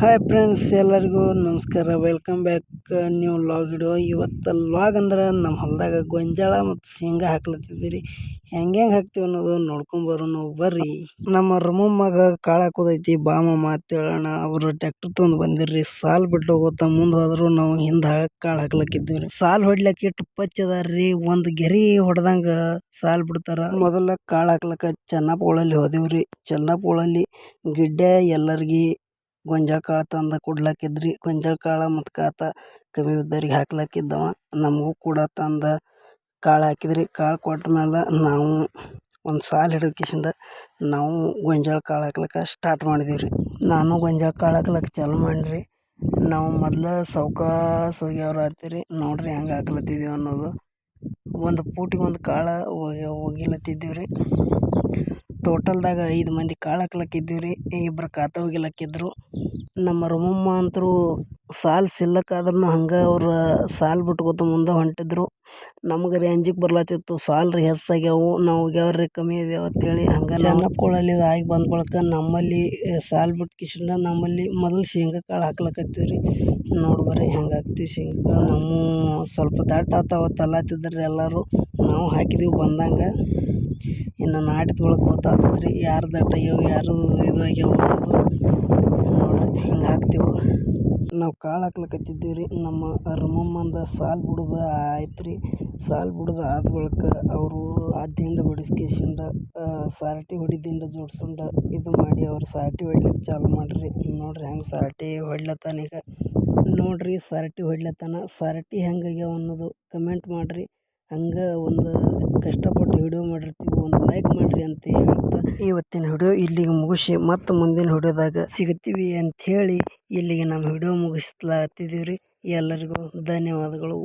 Hi friends ಎಲ್ಲರಿಗೂ ನಮಸ್ಕಾರ. Welcome back new log ಇಡೋ ಇವತ್ತು ಲಾಗ್ ಅಂದ್ರೆ ನಮ್ಮ ಹೊಲದಾಗ ಗೊಂಜಾಳ ಮತ್ತು ಶೇಂಗಾ ಹಾಕ್ಲತ್ತಿದ್ದೀರಿ ಹೆಂಗೆ ಹೆಂಗೆ ಹಾಕ್ತೀವಿ ಅನ್ನೋದು ನೋಡ್ಕೊಂಬರೋನು ಬರ್ರಿ. ನಮ್ಮ ರಮಮ್ಮಗ ಕಾಳು ಹಾಕೋದೈತಿ ಬಾಮ ಹೇಳೋಣ. ಅವರು ಟ್ಯಾಕ್ಟರ್ ತೊಗೊಂಡು ಬಂದಿರ್ರಿ. ಸಾಲ್ ಬಿಟ್ಟು ಹೋಗುತ್ತಾ ಮುಂದೆ ಹೋದ್ರು ನಾವು ಹಿಂದೆ ಕಾಳು ಹಾಕ್ಲಕ್ಕಿದ್ದೀವಿ ರೀ ಸಾಲ್ ಹೊಡ್ಲಕ್ಕೆ ಇಟ್ಟು ಪಚ್ ಅದಾರ್ರಿ. ಒಂದು ಗೆರಿ ಹೊಡೆದಂಗ ಸಾಲ್ ಬಿಡ್ತಾರ. ಮೊದಲ ಕಾಳು ಹಾಕ್ಲಕ್ಕ ಚೆನ್ನಪ್ಪಗಳಲ್ಲಿ ಹೋದೆವ್ರಿ. ಚೆನ್ನಪ್ಪಗಳಲ್ಲಿ ಗಿಡ್ಡೆ ಎಲ್ಲರಿಗೆ ಗೊಂಜಾಳ ಕಾಳು ತಂದು ಕೊಡ್ಲಾಕಿದ್ರಿ ಗೊಂಜಾಳ ಕಾಳು ಮತ್ತು ಕಾತ ಕಮ್ಮಿ ಬಿದ್ದವ್ರಿಗೆ ಹಾಕ್ಲಾಕಿದ್ದವ ನಮಗೂ ಕೂಡ ತಂದು ಕಾಳು ಹಾಕಿದ್ರಿ. ಕಾಳು ಕೊಟ್ಟ ಮೇಲೆ ನಾವು ಒಂದು ಸಾಲು ಹಿಡಿದ ನಾವು ಗೊಂಜಾಳ ಕಾಳು ಹಾಕ್ಲಕ್ಕ ಸ್ಟಾರ್ಟ್ ಮಾಡಿದೀವಿ ರೀ ನಾನು ಗೊಂಜಾಳ ಕಾಳು ಹಾಕ್ಲಕ್ಕ ಚಾಲು ಮಾಡಿರಿ. ನಾವು ಮೊದ್ಲು ಸೌಕಾಸ್ ಹೋಗ್ಯವ್ರು ಆತೀರಿ ನೋಡ್ರಿ ಹೆಂಗೆ ಹಾಕ್ಲತ್ತಿದ್ದೀವಿ ಅನ್ನೋದು. ಒಂದು ಪೂಟಿಗೆ ಒಂದು ಕಾಳು ಒಗಿ ಒಗಿಲತ್ತಿದ್ದೀವಿ ರೀ ಟೋಟಲ್ದಾಗ ಐದು ಮಂದಿ ಕಾಳು ಹಾಕ್ಲಕ್ಕಿದ್ದೀವಿ ರೀ. ಇಬ್ರು ಕಾತ ಒಗಿಲಕ್ಕಿದ್ರು ನಮ್ಮ ರಮಮ್ಮ ಅಂತರೂ ಸಾಲು ಸಿಲ್ಲಕ್ಕಾದ್ರೂ ಹಂಗೆ ಅವ್ರು ಸಾಲು ಬಿಟ್ಕೋತ ಮುಂದೆ ಹೊಂಟಿದ್ರು. ನಮ್ಗೆ ರೀ ಅಂಜಿಕೆ ಬರ್ಲತ್ತಿತ್ತು ಸಾಲು ರೀ ಹೆಚ್ಚಾಗ್ಯಾವು ನಾವು ಒಗ್ಯಾವ್ರಿ ಕಮ್ಮಿ ಆಗ್ಯಾವ ಅಂತೇಳಿ. ಹಂಗೆ ಚೆನ್ನಪ್ಪಗಳಲ್ಲಿ ಆಗಿ ಬಂದ ಬಳಿಕ ನಮ್ಮಲ್ಲಿ ಸಾಲು ಬಿಟ್ಟು ಕಿಶಿಂದ ನಮ್ಮಲ್ಲಿ ಮೊದಲು ಶೇಂಗಾ ಕಾಳು ಹಾಕ್ಲಕತ್ತೀವಿ ರೀ. ನೋಡಿ ಬರ್ರಿ ಹೆಂಗೆ ಹಾಕ್ತೀವಿ ಶೇಂಗಾ ಕಾಳು. ನಮ್ಮ ಸ್ವಲ್ಪ ದಟ್ಟ ಆತಾವ ರೀ ಎಲ್ಲರೂ. ನಾವು ಹಾಕಿದೀವಿ ಬಂದಂಗೆ. ಇನ್ನು ನಾಟಿದ ಒಳಗೆ ಗೊತ್ತಾಗ್ತದೆ ರೀ ಯಾರು ದಟ್ಟ ಆಗ್ಯಾವ ಯಾರು ಇದು ಆಗ್ಯಾವ ನೋಡಿರಿ, ಹಿಂಗೆ ಹಾಕ್ತೀವಿ ನಾವು ಕಾಳು ಹಾಕ್ಲಕತ್ತಿದ್ದೀವಿ ರೀ ನಮ್ಮ ರಮಮ್ಮಂದ ಸಾಲು ಬಿಡೋದು ಆಯ್ತು ರೀ ಸಾಲು ಬಿಡೋದು ಆದ ಬಳಿಕ ಅವರು ಆ ದಿಂಡು ಹೊಡಿಸ್ಕೇಶಿಂದ ಸಾರಟಿ ಹೊಡಿದಿಂದ ದಿಂಡು ಜೋಡ್ಸ್ಕೊಂಡು ಇದು ಮಾಡಿ ಅವ್ರು ಸಾರಟಿ ಹೊಡ್ಲಿಕ್ಕೆ ಚಾಲು ಮಾಡಿರಿ. ನೋಡ್ರಿ ಹೆಂಗೆ ಸಾರಟಿ ಹೊಡ್ಲತ್ತಾನ ಈಗ. ನೋಡ್ರಿ ಸಾರಟಿ ಹೊಡ್ಲತ್ತಾನ ಸಾರಟಿ ಹೆಂಗೆ ಆಗ್ಯಾವ ಅನ್ನೋದು ಕಮೆಂಟ್ ಮಾಡಿರಿ. ಹಂಗೆ ಒಂದು ಕಷ್ಟಪಟ್ಟು ವಿಡಿಯೋ ಮಾಡಿರ್ತೀವಿ, ಒಂದು ಲೈಕ್ ಮಾಡಿರಿ ಅಂತ ಹೇಳ್ತಾ ಇವತ್ತಿನ ವಿಡಿಯೋ ಇಲ್ಲಿಗೆ ಮುಗಿಸಿ, ಮತ್ತು ಮುಂದಿನ ವಿಡಿಯೋದಾಗ ಸಿಗುತ್ತೀವಿ ಅಂತ ಹೇಳಿ ಇಲ್ಲಿಗೆ ನಮ್ಮ ವಿಡಿಯೋ ಮುಗಿಸ್ಲಾತ್ತಿದ್ದೀವಿ ರೀ ಎಲ್ಲರಿಗೂ ಧನ್ಯವಾದಗಳು.